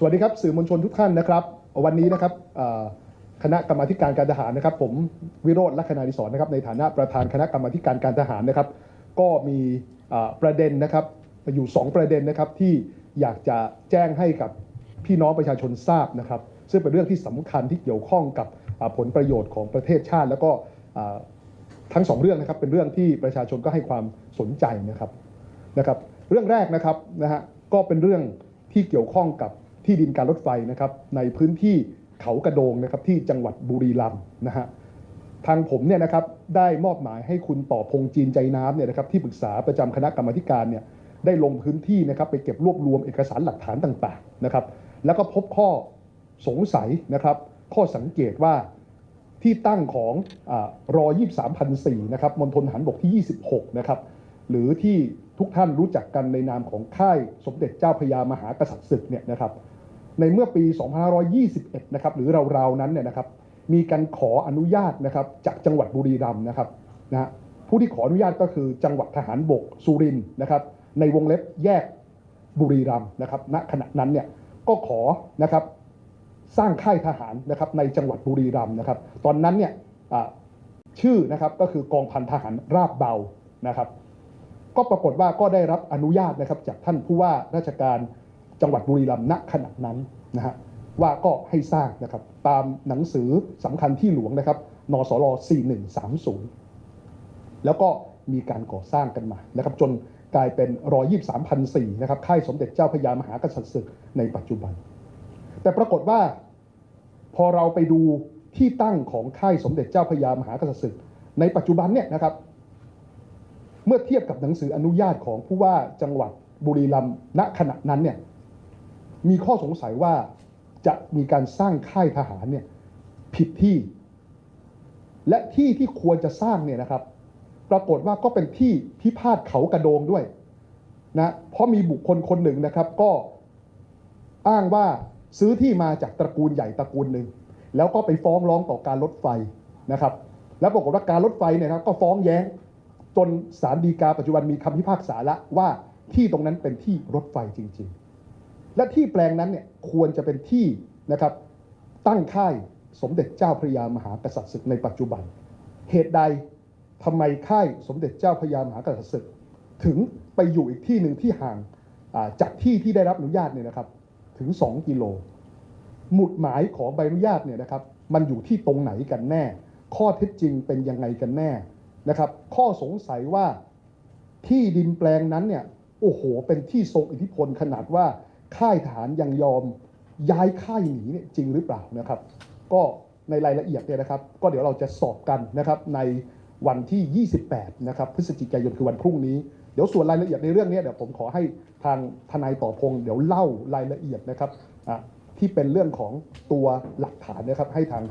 สวัสดีครับสื่อมวลชนทุกท่านนะครับ วันนี้นะครับคณะกรรมาการการทหารนะครับ ผมวิโรธลักษณาดิศรนะครับในฐานะประธานคณะกรรมาการการทหารนะครับ ก็มีประเด็นนะครับอยู่ 2 ประเด็นนะครับที่อยากจะแจ้งให้กับพี่น้องประชาชนทราบนะครับ ซึ่งเป็นเรื่องที่สำคัญที่เกี่ยวข้องกับผลประโยชน์ของประเทศชาติ แล้วก็ทั้งสองเรื่องนะครับเป็นเรื่องที่ประชาชนก็ให้ความสนใจนะครับนะครับ เรื่องแรกนะครับนะฮะก็เป็นเรื่องที่เกี่ยวข้องกับ ที่ดินการรถไฟนะครับในพื้นที่เขากระโดงนะครับที่จังหวัดบุรีรัมย์นะฮะทางผมเนี่ยนะครับได้มอบหมายให้คุณต่อพงจีนใจน้ำเนี่ยนะครับที่ปรึกษาประจำคณะกรรมธิการเนี่ยได้ลงพื้นที่นะครับไปเก็บรวบรวมเอกสารหลักฐานต่างๆนะครับ แล้วก็พบข้อสงสัยนะครับ ข้อสังเกตว่าที่ตั้งของอารอ23,004นะครับมณฑลหารบกที่ 26 นะครับ หรือที่ทุกท่านรู้จักกันในนามของค่ายสมเด็จเจ้าพระยามหากษัตริย์ศึกเนี่ยนะครับ ในเมื่อปี 2521 นะครับหรือราวๆนั้นเนี่ยนะครับมีการขออนุญาตนะครับจากจังหวัดบุรีรัมย์นะครับนะผู้ที่ขออนุญาตก็คือจังหวัดทหารบกสุรินทร์นะครับ ในวงเล็บแยกบุรีรัมย์นะครับ ณขณะนั้นเนี่ยก็ขอนะครับสร้างค่ายทหารนะครับในจังหวัดบุรีรัมย์นะครับ ตอนนั้นเนี่ยชื่อนะครับก็คือกองพันทหารราบเบานะครับ ก็ปรากฏว่าก็ได้รับอนุญาตนะครับจากท่านผู้ว่าราชการ จังหวัดบุรีรัมย์ณขณะนั้นนะฮะว่าก็ให้สร้างนะครับตามหนังสือสำคัญที่หลวงนะครับนสร4130 แล้วก็มีการก่อสร้างกันมานะครับจนกลายเป็นรอ23,004นะครับค่ายสมเด็จเจ้าพระยามหากษัตริย์ศึกในปัจจุบัน แต่ปรากฏว่าพอเราไปดูที่ตั้งของค่ายสมเด็จเจ้าพระยามหากษัตริย์ศึกในปัจจุบันเนี่ยนะครับ เมื่อเทียบกับหนังสืออนุญาตของผู้ว่าจังหวัดบุรีรัมย์ณขณะนั้นเนี่ย มีข้อสงสัยว่าจะมีการสร้างค่ายทหารเนี่ยผิดที่ และที่ที่ควรจะสร้างเนี่ยนะครับ ปรากฏว่าก็เป็นที่พิพาทเขากระโดงด้วยนะเพราะมีบุคคลคนหนึ่งนะครับก็อ้างว่าซื้อที่มาจากตระกูลใหญ่ตระกูลหนึ่งแล้วก็ไปฟ้องร้องต่อการรถไฟนะครับ แล้วปรากฏว่าการรถไฟเนี่ยครับก็ฟ้องแย้งจนศาลฎีกาปัจจุบันมีคำพิพากษาละว่าที่ตรงนั้นเป็นที่รถไฟจริง ๆ และที่แปลงนั้นเนี่ยควรจะเป็นที่นะครับตั้งค่ายสมเด็จเจ้าพระยามหากษัตริย์ศึกในปัจจุบัน เหตุใดทำไมค่ายสมเด็จเจ้าพระยามหากษัตริย์ศึก ถึงไปอยู่อีกที่หนึ่งที่ห่างจากที่ที่ได้รับอนุญาตเนี่ยนะครับถึง 2 กิโล หมุดหมายของใบอนุญาตเนี่ยนะครับมันอยู่ที่ตรงไหนกันแน่ ข้อเท็จจริงเป็นยังไงกันแน่นะครับข้อสงสัยว่าที่ดินแปลงนั้นเนี่ยโอ้โหเป็นที่ทรงอิทธิพลขนาดว่า ค่ายทหารยังยอมย้ายค่ายหนีเนี่ยจริงหรือเปล่านะครับ ก็ในรายละเอียดเนี่ยนะครับ ก็เดี๋ยวเราจะสอบกันนะครับในวันที่ 28 นะครับ พฤศจิกายนคือวันพรุ่งนี้ เดี๋ยวส่วนรายละเอียดในเรื่องนี้เดี๋ยวผมขอให้ทางทนายต่อพงศ์เดี๋ยวเล่ารายละเอียดนะครับที่เป็นเรื่องของตัวหลักฐานนะครับให้ทาง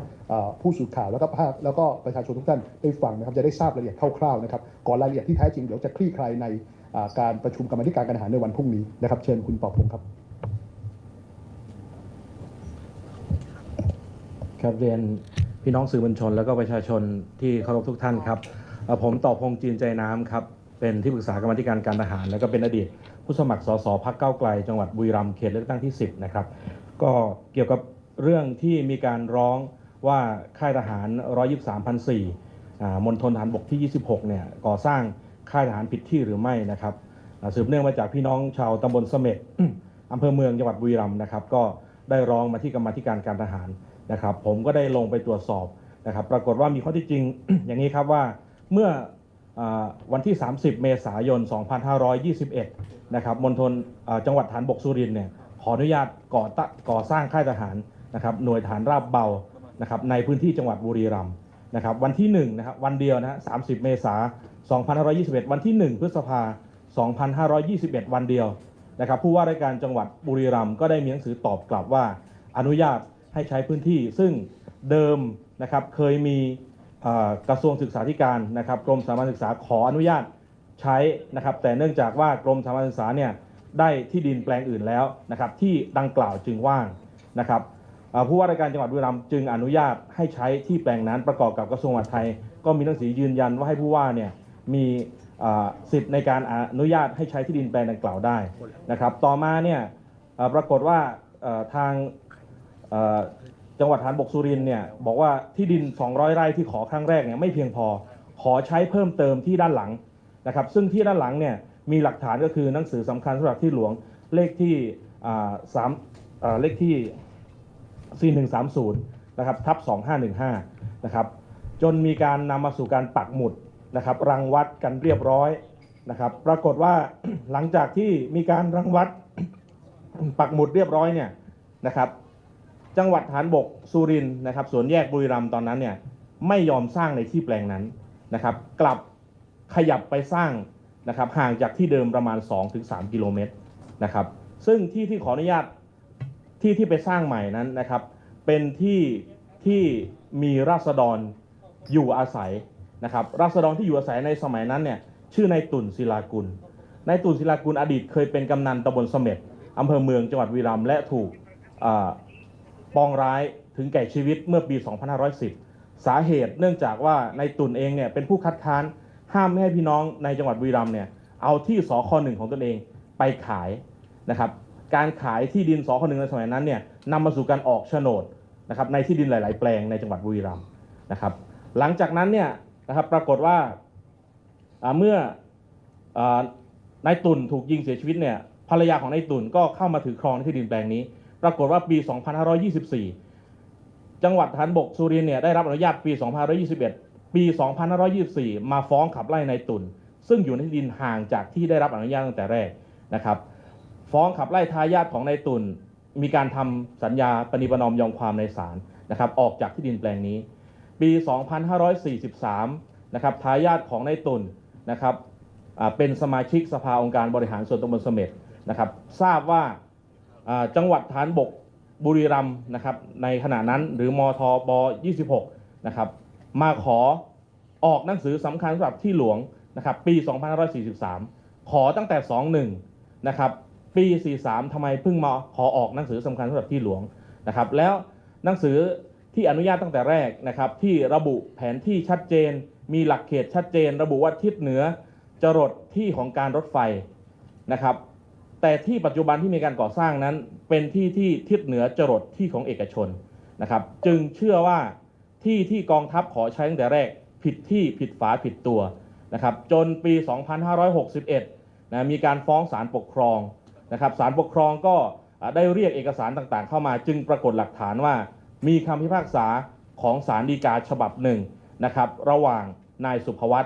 ผู้สื่อข่าวแล้วก็ภาคแล้วก็ประชาชนทุกท่านได้ฟังนะครับจะได้ทราบรายละเอียดคร่าวๆนะครับก่อนรายละเอียดที่แท้จริงเดี๋ยวจะคลี่คลายในการประชุมกรรมธิการการทหารในวันพรุ่งนี้นะครับ เชิญคุณต่อพงศ์ครับ ครับเรียนพี่น้องสื่อมวลชน แล้วก็ประชาชนที่เคารพทุกท่านครับเอ่อผมต่อพงษ์จีนใจน้ำครับเป็นที่ปรึกษากรรมาธิการการทหาร แล้วก็เป็นอดีตผู้สมัครสสพักเก้าวไกล จังหวัดบุรีรัมย์เขตเลือกตั้งที่ 10 นะครับ ก็เกี่ยวกับเรื่องที่มีการร้องว่าค่ายทหาร 123,004อ่ามณฑลทหารบกที่ 26 เนี่ยก่อสร้างค่ายทหารผิดที่หรือไม่นะครับอ่าสืบเนื่องมาจากพี่น้องชาวตำบลเสม็ดอำเภอเมืองจังหวัดบุรีรัมย์นะครับ ก็ได้ร้องมาที่กรรมาธิการการทหาร นะครับ ผมก็ได้ลงไปตรวจสอบนะครับ ปรากฏว่ามีข้อที่จริงอย่างนี้ครับว่าเมื่อวันที่ 30 เมษายน 2521 นะครับมณฑลจังหวัดฐานบกสุรินเนี่ยขออนุญาตก่อตก่อสร้างค่ายทหารนะครับหน่วยฐานราบเบานะครับในพื้นที่จังหวัดบุรีรัมย์นะครับวันที่1นะครับวันเดียวนะฮะ30 เมษายน 2521 วันที่ 1 พฤษภาคม2521 วันเดียวนะครับผู้ว่าราชการจังหวัดบุรีรัมย์ก็ได้มีหนังสือตอบกลับว่าอนุญาต ให้ใช้พื้นที่ ซึ่งเดิมนะครับเคยมีกระทรวงศึกษาธิการนะครับกรมสามัญศึกษาขออนุญาตใช้นะครับ แต่เนื่องจากว่ากรมสามัญศึกษาเนี่ยได้ที่ดินแปลงอื่นแล้วนะครับ ที่ดังกล่าวจึงว่างนะครับผู้ว่าราชการจังหวัดบุรีรัมย์จึงอนุญาตให้ใช้ที่แปลงนั้นประกอบกับกระทรวงมหาดไทย ก็มีหนังสือยืนยันว่าให้ผู้ว่าเนี่ยมีสิทธิ์ในการอนุญาตให้ใช้ที่ดินแปลงดังกล่าวได้นะครับ ต่อมาเนี่ยปรากฏว่าทาง จังหวัดฐานบกสุรินเนี่ยบอกว่าที่ดิน 200 ไร่ที่ขอครั้งแรกเนี่ยไม่เพียงพอขอใช้เพิ่มเติมที่ด้านหลังนะครับ ซึ่งที่ด้านหลังเนี่ยมีหลักฐานก็คือหนังสือสำคัญสำหรับที่หลวงเลขที่สามเอ่อเลขที่ 4130 นะครับทับ 2515 นะครับ จนมีการนำมาสู่การปักหมุดนะครับ รังวัดกันเรียบร้อยนะครับ ปรากฏว่าหลังจากที่มีการรังวัดปักหมุดเรียบร้อยเนี่ยนะครับ จังหวัดฐานบกสุรินทร์นะครับสวนแยกบุรีรัมย์ตอนนั้นเนี่ยไม่ยอมสร้างในที่แปลงนั้นนะครับ กลับขยับไปสร้างนะครับห่างจากที่เดิมประมาณ 2-3 กิโลเมตรนะครับ ซึ่งที่ที่ขออนุญาตที่ที่ไปสร้างใหม่นั้นนะครับ เป็นที่ที่มีราษฎรอยู่อาศัยนะครับ ราษฎรที่อยู่อาศัยในสมัยนั้นเนี่ยชื่อนายตุ่นศิลากุลนายตุ่นศิลากุลอดีตเคยเป็นกำนันตำบลเสม็ดอำเภอเมืองจังหวัดบุรีรัมย์และถูก ปองร้ายถึงแก่ชีวิตเมื่อปี 2510 สาเหตุเนื่องจากว่าในตุนเองเนี่ยเป็นผู้คัดค้านห้ามไม่ให้พี่น้องในจังหวัดบุรีรัมย์เนี่ยเอาที่สคหนึ่งของตนเองไปขายนะครับการขายที่ดินสคหนึ่งในสมัยนั้นเนี่ยนำมาสู่การออกโฉนดนะครับในที่ดินหลาย ๆ แปลงในจังหวัดบุรีรัมย์นะครับหลังจากนั้นเนี่ยนะครับปรากฏว่าเมื่อนายตุนถูกยิงเสียชีวิตเนี่ยภรรยาของนายตุนก็เข้ามาถือครองที่ดินแปลงนี้ ปรากฏว่าปี 2524 จังหวัดฐานบกสุรินทร์เนี่ยได้รับอนุญาตปี 2521 ปี 2524 มาฟ้องขับไล่นายตุน ซึ่งอยู่ในที่ดินห่างจากที่ได้รับอนุญาตตั้งแต่แรกนะครับ ฟ้องขับไล่ทายาทของนายตุนมีการทำสัญญาปณิประนอมยอมความในศาลนะครับ ออกจากที่ดินแปลงนี้ ปี 2543 นะครับทายาทของนายตุนนะครับเป็นสมาชิกสภาองค์การบริหารส่วนตำบลเสม็ดนะครับ ทราบว่า จังหวัดฐานบกบุรีรัมย์นะครับในขณะนั้นหรือมทบ 26 นะครับมาขอออกหนังสือสำคัญสำหรับที่หลวงนะครับปี 2543 ขอตั้งแต่ 21 นะครับปี 43ทำไมเพิ่งมาขอออกหนังสือสำคัญสำหรับที่หลวงนะครับแล้วหนังสือที่อนุญาตตั้งแต่แรกนะครับที่ระบุแผนที่ชัดเจน มีหลักเขตชัดเจน ระบุว่าทิศเหนือจรดที่ของการรถไฟนะครับ แต่ที่ปัจจุบันที่มีการก่อสร้างนั้น เป็นที่ที่ทิศเหนือจรดที่ของเอกชนนะครับ จึงเชื่อว่าที่ที่กองทัพขอใช้ตั้งแต่แรกผิดที่ผิดฝาผิดตัวนะครับ จนปี 2561นะมีการฟ้องศาลปกครองนะครับศาลปกครองก็ได้เรียกเอกสารต่างๆ เข้ามา จึงปรากฏหลักฐานว่า มีคำพิพากษาของศาลฎีกาฉบับหนึ่งนะครับระหว่างนายสุภวัต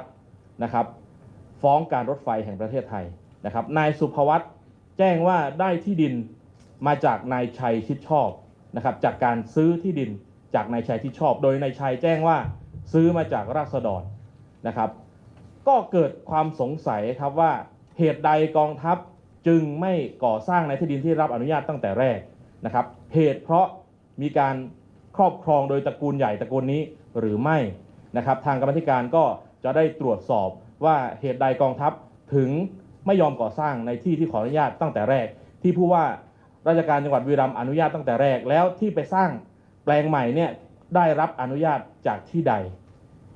นะครับฟ้องการรถไฟแห่งประเทศไทยนะครับนายสุภวัต แจ้งว่าได้ที่ดินมาจากนายชัยชิดชอบนะครับ จากการซื้อที่ดินจากนายชัยชิดชอบ โดยนายชัยแจ้งว่าซื้อมาจากราษฎรนะครับ ก็เกิดความสงสัยครับว่าเหตุใดกองทัพจึงไม่ก่อสร้างในที่ดินที่รับอนุญาตตั้งแต่แรกนะครับ เหตุเพราะมีการครอบครองโดยตระกูลใหญ่ตระกูลนี้หรือไม่นะครับ ทางกรรมธิการก็จะได้ตรวจสอบว่าเหตุใดกองทัพถึง ไม่ยอมก่อสร้างในที่ที่ขออนุญาตตั้งแต่แรก ที่ผู้ว่าราชการจังหวัดบุรีรัมย์อนุญาตตั้งแต่แรกแล้วที่ไปสร้างแปลงใหม่เนี่ยได้รับอนุญาตจากที่ใด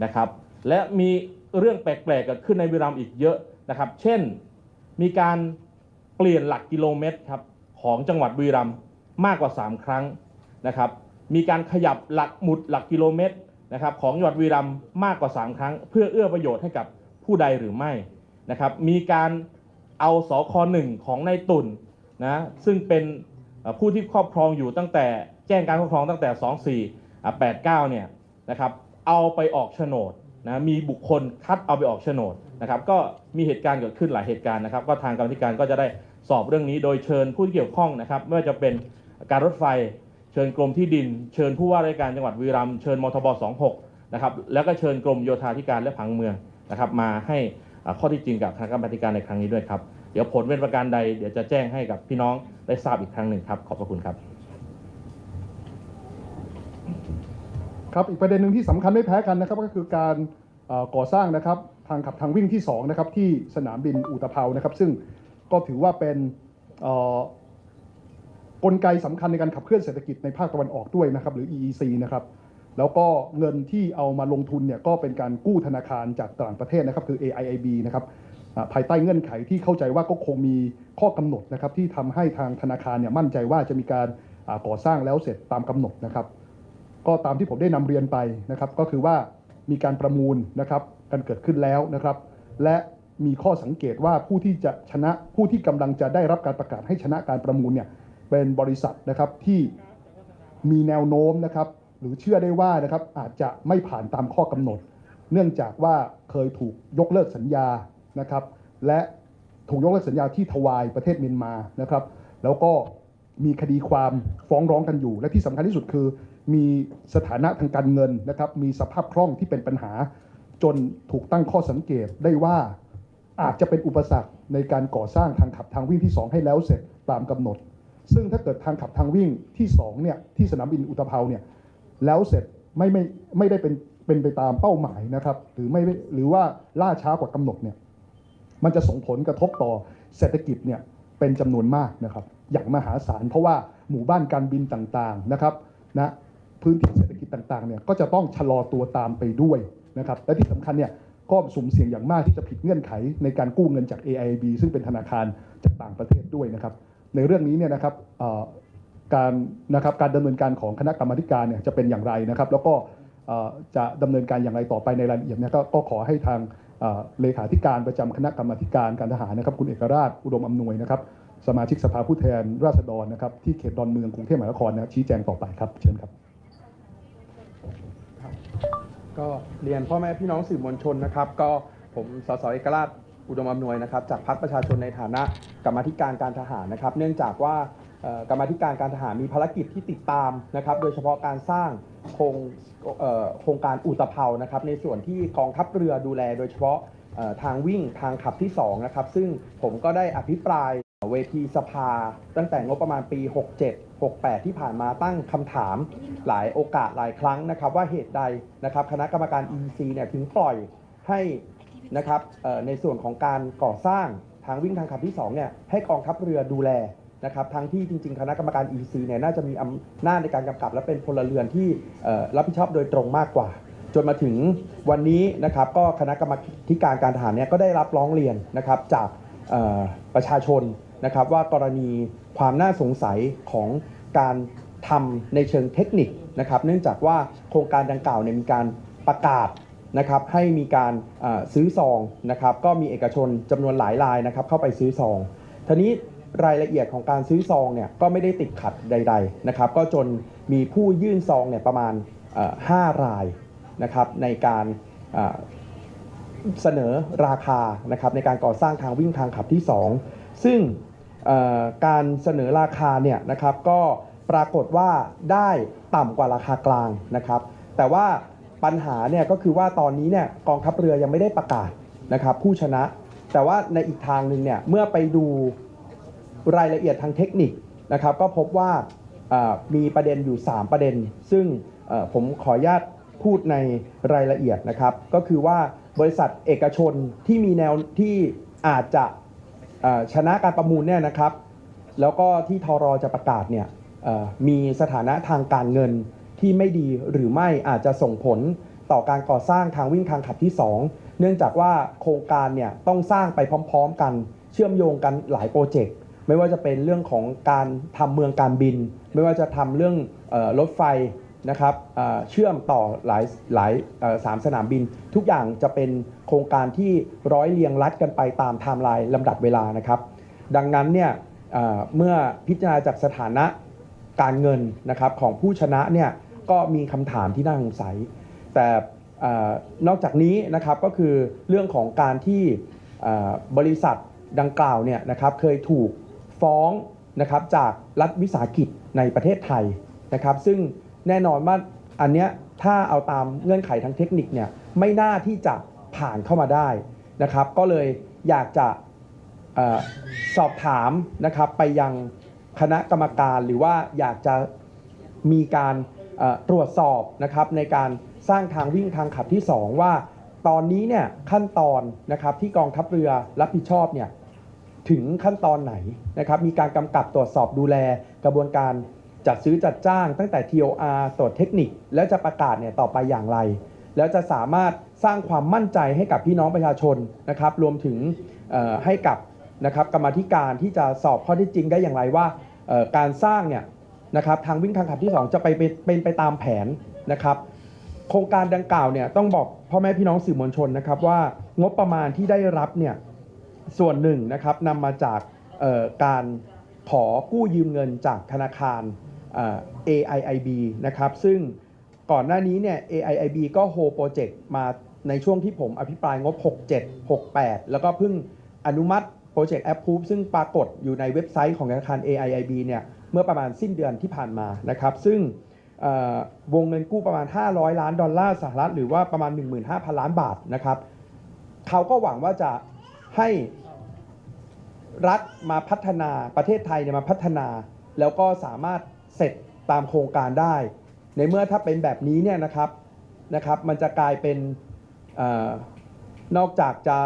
นะครับ และมีเรื่องแปลกๆเกิดขึ้นในบุรีรัมย์อีกเยอะนะครับ เช่นมีการเปลี่ยนหลักกิโลเมตรครับของจังหวัดบุรีรัมย์มากกว่า 3 ครั้งนะครับ มีการขยับหลักหมุดหลักกิโลเมตรนะครับของจังหวัดบุรีรัมย์มากกว่า 3 ครั้ง เพื่อเอื้อประโยชน์ให้กับผู้ใดหรือไม่นะครับ มีการ เอาสคหนึ่งของนายตุนนะซึ่งเป็นผู้ที่ครอบครองอยู่ตั้งแต่แจ้งการครอบครองตั้งแต่ 2489 เนี่ยนะครับเอาไปออกโฉนดนะมีบุคคลคัดเอาไปออกโฉนดนะครับก็มีเหตุการณ์เกิดขึ้นหลายเหตุการณ์นะครับ ก็ทางกรรมธิการก็จะได้สอบเรื่องนี้โดยเชิญผู้ที่เกี่ยวข้องนะครับไม่ว่าจะเป็นการรถไฟ เชิญกรมที่ดิน เชิญผู้ว่าราชการจังหวัดบุรีรัมเชิญมทบ 26 นะครับแล้วก็เชิญกรมโยธาธิการและผังเมืองนะครับมาให้ ข้อที่จริงกับทางกรรมการในครั้งนี้ด้วยครับ เดี๋ยวผลเป็นประการใดเดี๋ยวจะแจ้งให้กับพี่น้องได้ทราบอีกครั้งหนึ่งครับ ขอบพระคุณครับ ครับอีกประเด็นหนึ่งที่สำคัญไม่แพ้กันนะครับก็คือการก่อสร้างนะครับทางขับทางวิ่งที่2นะครับที่สนามบินอุตภเปานะครับ ซึ่งก็ถือว่าเป็นกลไกสำคัญในการขับเคลื่อนเศรษฐกิจในภาคตะวันออกด้วยนะครับ หรือ EEC นะครับ แล้วก็เงินที่เอามาลงทุนเนี่ยก็เป็นการกู้ธนาคารจากต่างประเทศนะครับคือ AIIB นะครับภายใต้เงื่อนไขที่เข้าใจว่าก็คงมีข้อกำหนดนะครับที่ทำให้ทางธนาคารเนี่ยมั่นใจว่าจะมีการก่อสร้างแล้วเสร็จตามกำหนดนะครับ ก็ตามที่ผมได้นำเรียนไปนะครับ ก็คือว่ามีการประมูลนะครับกันเกิดขึ้นแล้วนะครับ และมีข้อสังเกตว่าผู้ที่จะชนะผู้ที่กำลังจะได้รับการประกาศให้ชนะการประมูลเนี่ยเป็นบริษัทนะครับที่มีแนวโน้มนะครับ หรือเชื่อได้ว่านะครับอาจจะไม่ผ่านตามข้อกำหนด เนื่องจากว่าเคยถูกยกเลิกสัญญานะครับ และถูกยกเลิกสัญญาที่ทวายประเทศเมียนมานะครับ แล้วก็มีคดีความฟ้องร้องกันอยู่ และที่สำคัญที่สุดคือ มีสถานะทางการเงินนะครับ มีสภาพคล่องที่เป็นปัญหา จนถูกตั้งข้อสังเกตได้ว่าอาจจะเป็นอุปสรรคในการก่อสร้างทางขับทางวิ่งที่ 2 ให้แล้วเสร็จตามกำหนด ซึ่งถ้าเกิดทางขับทางวิ่งที่2เนี่ยที่สนามบินอุตภเปาเนี่ย แล้วเสร็จไม่ไม่ไม่ได้เป็นเป็นไปตามเป้าหมายนะครับหรือไม่หรือว่าล่าช้ากว่ากำหนดเนี่ยมันจะส่งผลกระทบต่อเศรษฐกิจเนี่ยเป็นจำนวนมากนะครับอย่างมหาศาลเพราะว่าหมู่บ้านการบินต่างๆนะครับนะพื้นที่เศรษฐกิจต่างๆเนี่ยก็จะต้องชะลอตัวตามไปด้วยนะครับและที่สำคัญเนี่ยก็สุ่มเสี่ยงอย่างมากที่จะผิดเงื่อนไขในการกู้เงินจาก AIB ซึ่งเป็นธนาคารจากต่างประเทศด้วยนะครับในเรื่องนี้เนี่ยนะครับ การนะครับการดำเนินการของคณะกรรมการเนี่ยจะเป็นอย่างไรนะครับ แล้วก็จะดำเนินการอย่างไรต่อไปในรายละเอียดเนี่ยก็ก็ขอให้ทางเลขาธิการประจำคณะกรรมการการทหารนะครับคุณเอกราชอุดมอำนวยนะครับสมาชิกสภาผู้แทนราษฎรนะครับที่เขตดอนเมืองกรุงเทพมหานครนะชี้แจงต่อไปครับเชิญครับ ก็เรียนพ่อแม่พี่น้องสื่อมวลชนนะครับ ก็ผมสสเอกราชอุดมอำนวยนะครับ จากพรรคประชาชนในฐานะกรรมธิการการทหารนะครับ เนื่องจากว่า กรรมธิการการทหารมีภารกิจที่ติดตามนะครับโดยเฉพาะการสร้างโครงโครงการอุตภเปานะครับในส่วนที่กองทัพเรือดูแล โดยเฉพาะทางวิ่งทางขับที่2นะครับซึ่งผมก็ได้อภิปรายเวทีสภา ตั้งแต่งบประมาณปี 67 68 ที่ผ่านมาตั้งคำถามหลายโอกาสหลายครั้งนะครับ ว่าเหตุใดนะครับคณะกรรมการ EC เนี่ยถึงปล่อยให้นะครับในส่วนของการก่อสร้างทางวิ่งทางขับที่2เนี่ยให้กองทัพเรือดูแล นะครับทั้งที่จริงๆ คณะกรรมการ EC เนี่ยน่าจะมีอำนาจในการกำกับ และเป็นพลเรือนที่รับผิดชอบโดยตรงมากกว่า จนมาถึงวันนี้นะครับก็คณะกรรมาธิการการทหารเนี่ยก็ได้รับร้องเรียนนะครับจากประชาชนนะครับว่ากรณีความน่าสงสัยของการทำในเชิงเทคนิคนะครับ เนื่องจากว่าโครงการดังกล่าวเนี่ยมีการประกาศนะครับให้มีการซื้อซองนะครับ ก็มีเอกชนจำนวนหลายรายนะครับเข้าไปซื้อซองทีนี้ รายละเอียดของการซื้อซองเนี่ยก็ไม่ได้ติดขัดใด ๆนะครับ ก็จนมีผู้ยื่นซองเนี่ยประมาณ 5 รายนะครับในการเสนอราคานะครับในการก่อสร้างทางวิ่งทางขับที่ 2 ซึ่งการเสนอราคาเนี่ยนะครับก็ปรากฏว่าได้ต่ำกว่าราคากลางนะครับ แต่ว่าปัญหาเนี่ยก็คือว่าตอนนี้เนี่ยกองทัพเรือยังไม่ได้ประกาศนะครับผู้ชนะ แต่ว่าในอีกทางหนึ่งเนี่ยเมื่อไปดู รายละเอียดทางเทคนิคนะครับ ก็พบว่ามีประเด็นอยู่ 3 ประเด็น ซึ่งผมขออนุญาตพูดในรายละเอียดนะครับ ก็คือว่าบริษัทเอกชนที่มีแนวที่อาจจะชนะการประมูลเนี่ยนะครับ แล้วก็ที่ทรจะประกาศเนี่ยมีสถานะทางการเงินที่ไม่ดีหรือไม่อาจจะส่งผลต่อการก่อสร้างทางวิ่งทางขับที่ 2 เนื่องจากว่าโครงการเนี่ยต้องสร้างไปพร้อม ๆ กัน เชื่อมโยงกันหลายโปรเจกต์ ไม่ว่าจะเป็นเรื่องของการทำเมืองการบิน ไม่ว่าจะทำเรื่องรถไฟนะครับเชื่อมต่อหลายหลายสามสนามบิน ทุกอย่างจะเป็นโครงการที่ร้อยเรียงรัดกันไปตามไทม์ไลน์ลำดับเวลานะครับ ดังนั้นเนี่ยเเมื่อพิจารณาจากสถานะการเงินนะครับของผู้ชนะเนี่ยก็มีคำถามที่น่าสงสัย แต่อนอกจากนี้นะครับก็คือเรื่องของการที่บริษัทดังกล่าวเนี่ยนะครับเคยถูก ฟ้องนะครับจากรัฐวิสาหกิจในประเทศไทยนะครับ ซึ่งแน่นอนว่าอันเนี้ยถ้าเอาตามเงื่อนไขทางเทคนิคเนี่ยไม่น่าที่จะผ่านเข้ามาได้นะครับ ก็เลยอยากจะออสอบถามนะครับไปยังคณะกรรมการหรือว่าอยากจะมีการตรวจสอบนะครับในการสร้างทางวิ่งทางขับที่ 2 ว่า ตอนนี้เนี่ยขั้นตอนนะครับที่กองทัพเรือรับผิดชอบเนี่ย ถึงขั้นตอนไหนนะครับ มีการกำกับตรวจสอบดูแลกระบวนการจัดซื้อจัดจ้าง ตั้งแต่ TOR ตรวจเทคนิค และจะประกาศเนี่ยต่อไปอย่างไร แล้วจะสามารถสร้างความมั่นใจให้กับพี่น้องประชาชนนะครับ รวมถึงให้กับนะครับกรรมธิการที่จะสอบข้อที่จริงได้อย่างไรว่าการสร้างเนี่ยนะครับทางวิ่งทางขับที่ 2 จะไปเป็นไปตามแผนนะครับโครงการดังกล่าวเนี่ยต้องบอกพ่อแม่พี่น้องสื่อมวลชนนะครับว่างบประมาณที่ได้รับเนี่ย ส่วนหนึ่งนะครับนำมาจากการขอกู้ยืมเงินจากธนาคาร AIIB นะครับ ซึ่งก่อนหน้านี้เนี่ย AIIB ก็โฮโปรเจกต์มาในช่วงที่ผมอภิปรายงบ 67 68 แล้วก็เพิ่งอนุมัติโปรเจกต์แอปพูฟซึ่งปรากฏอยู่ในเว็บไซต์ของธนาคาร AIIB เนี่ยเมื่อประมาณสิ้นเดือนที่ผ่านมานะครับ ซึ่งวงเงินกู้ประมาณ 500 ล้านดอลลาร์สหรัฐ หรือว่าประมาณ 15,000 ล้านบาทนะครับ เขาก็หวังว่าจะ ให้รัฐมาพัฒนาประเทศไทยเนี่ยมาพัฒนา แล้วก็สามารถเสร็จตามโครงการได้ ในเมื่อถ้าเป็นแบบนี้เนี่ยนะครับนะครับ มันจะกลายเป็นอนอกจากจะ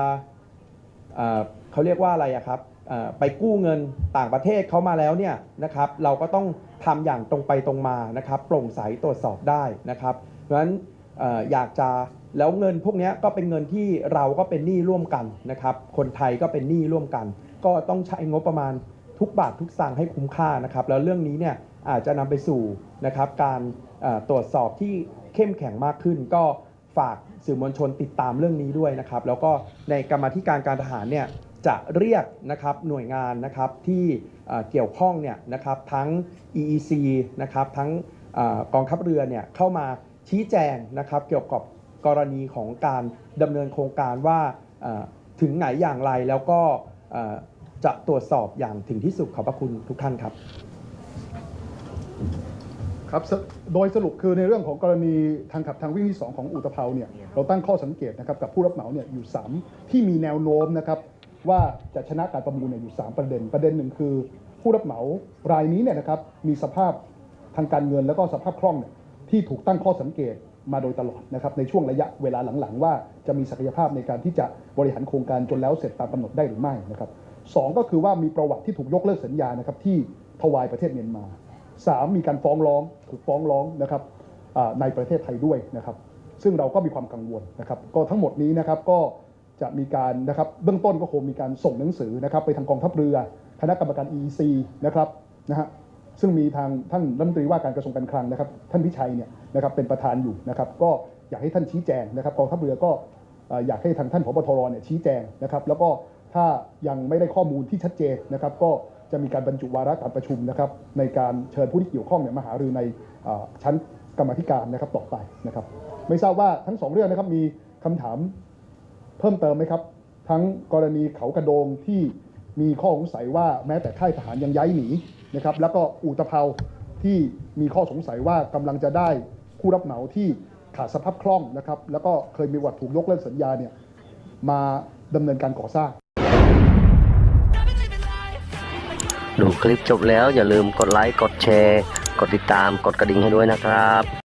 เขาเรียกว่าอะไรครับไปกู้เงินต่างประเทศเขามาแล้วเนี่ยนะครับเราก็ต้องทำอย่างตรงไปตรงมานะครับ โปร่งใสตรวจสอบได้นะครับเพราะฉะนั้น อยากจะแล้วเงินพวกนี้ก็เป็นเงินที่เราก็เป็นหนี้ร่วมกันนะครับ คนไทยก็เป็นหนี้ร่วมกัน ก็ต้องใช้งบประมาณทุกบาททุกสตางค์ให้คุ้มค่านะครับ แล้วเรื่องนี้เนี่ยอาจจะนำไปสู่นะครับการตรวจสอบที่เข้มแข็งมากขึ้น ก็ฝากสื่อมวลชนติดตามเรื่องนี้ด้วยนะครับ แล้วก็ในกรรมธิการการทหารเนี่ยจะเรียกนะครับหน่วยงานนะครับที่เกี่ยวข้องเนี่ยนะครับทั้ง EEC นะครับทั้งอกองทัพเรือเนี่ยเข้ามา ชี้แจงนะครับเกี่ยวกับกรณีของการดำเนินโครงการว่าเอ่อถึงไหนอย่างไรแล้วก็เอ่อจะตรวจสอบอย่างถึงที่สุดขอบพระคุณทุกท่านครับครับสโดยสรุปคือในเรื่องของกรณีทางขับทางวิ่งที่ 2 ของอุตภเปาเนี่ยเราตั้งข้อสังเกตนะครับกับผู้รับเหมาเนี่ยอยู่ 3 ที่มีแนวโน้มนะครับว่าจะชนะการประมูลเนี่ยอยู่ 3 ประเด็น ประเด็นหนึ่งคือ ผู้รับเหมารายนี้เนี่ยนะครับมีสภาพทางการเงินแล้วก็สภาพคล่องเนี่ย ที่ถูกตั้งข้อสังเกตมาโดยตลอดนะครับในช่วงระยะเวลาหลังๆ ว่าจะมีศักยภาพในการที่จะบริหารโครงการจนแล้วเสร็จตามกำหนดได้หรือไม่นะครับสองก็คือว่ามีประวัติที่ถูกยกเลิกสัญญานะครับที่ทวายประเทศเมียนมาสามมีการฟ้องร้องถูกฟ้องร้องนะครับในประเทศไทยด้วยนะครับ ซึ่งเราก็มีความกังวลนะครับก็ทั้งหมดนี้นะครับก็จะมีการนะครับเบื้องต้นก็คงมีการส่งหนังสือนะครับไปทางกองทัพเรือ คณะกรรมการ EEC นะครับนะฮะ ซึ่งมีทางท่านรัฐมนตรีว่าการกระทรวงการคลังนะครับ ท่านพิชัยเนี่ยนะครับเป็นประธานอยู่นะครับ ก็อยากให้ท่านชี้แจงนะครับกองทัพเรือก็อยากให้ทางท่านผบทรเนี่ยชี้แจงนะครับ แล้วก็ถ้ายังไม่ได้ข้อมูลที่ชัดเจนนะครับ ก็จะมีการบรรจุวาระการประชุมนะครับในการเชิญผู้ที่เกี่ยวข้องเนี่ยมาหารือในอชั้นกรรมธิการนะครับต่อไปนะครับ ไม่ทราบว่าทั้งสองเรื่องนะครับมีคำถามเพิ่มเติมไหมครับ ทั้งกรณีเขากระโดงที่มีข้อสงสัยว่าแม้แต่ค่ายทหารยังย้ายหนี นะครับแล้วก็อุตะเภาที่มีข้อสงสัยว่ากำลังจะได้ผู้รับเหมาที่ขาดสภาพคล่องนะครับแล้วก็เคยมีวัตถูกยกเลิกสัญญาเนี่ยมาดำเนินการก่อสร้างดูคลิปจบแล้วอย่าลืมกดไลค์กดแชร์ กดติดตามกดกระดิ่งให้ด้วยนะครับ